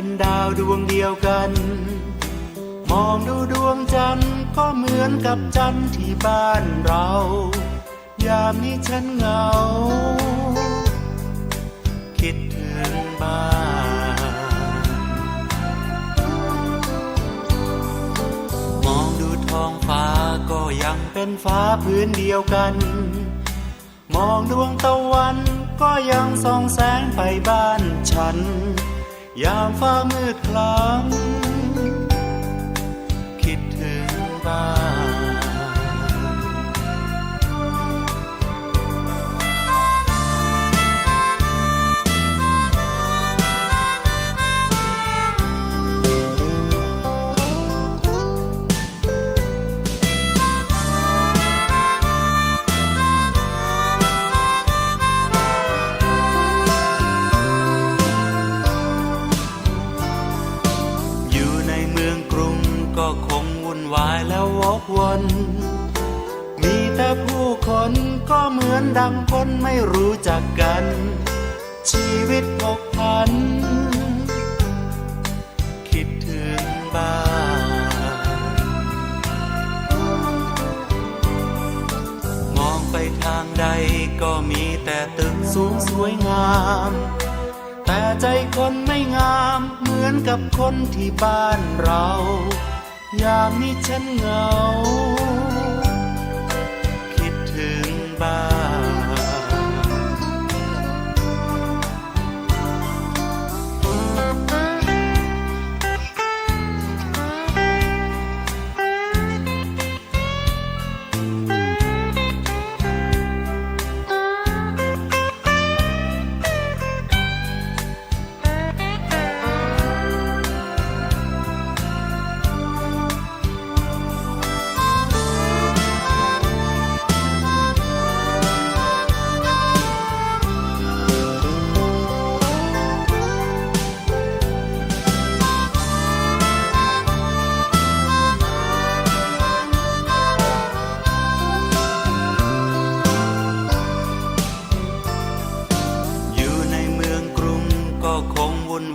็นดาวดวงเดียวกัน มองดูดวงจันทร์ก็เหมือนกับจันทร์ที่บ้านเรา ยามนี้ฉันเหงา คิดถึงบ้านมองดูท้องฟ้าก็ยังเป็นฟ้าพื้นเดียวกัน มองดวงตะวันก็ยังส่องแสงไปบ้านฉัน ยามฟ้ามืดคล้ำ วายแล้ววกวน มีแต่ผู้คนก็เหมือนดังคนไม่รู้จักกัน ชีวิตพกพัน คิดถึงบ้านมองไปทางใดก็มีแต่ตึกสูงสวยงาม แต่ใจคนไม่งามเหมือนกับคนที่บ้านเรา ยามนี้ฉันเหงา คิดถึงบ้าน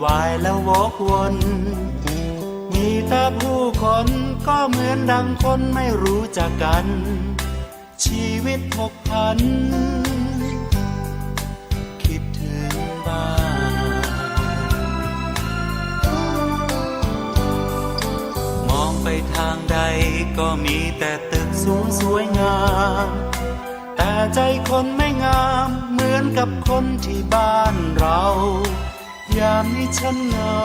วายแล้ววกวน มีแต่ผู้คนก็เหมือนดังคนไม่รู้จักกัน ชีวิตพกพัน คิดถึงบ้าน มองไปทางใดก็มีแต่ตึกสูงสวยงามแต่ใจคนไม่งามเหมือนกับคนที่บ้านเรา ยามนี้ฉันเหงา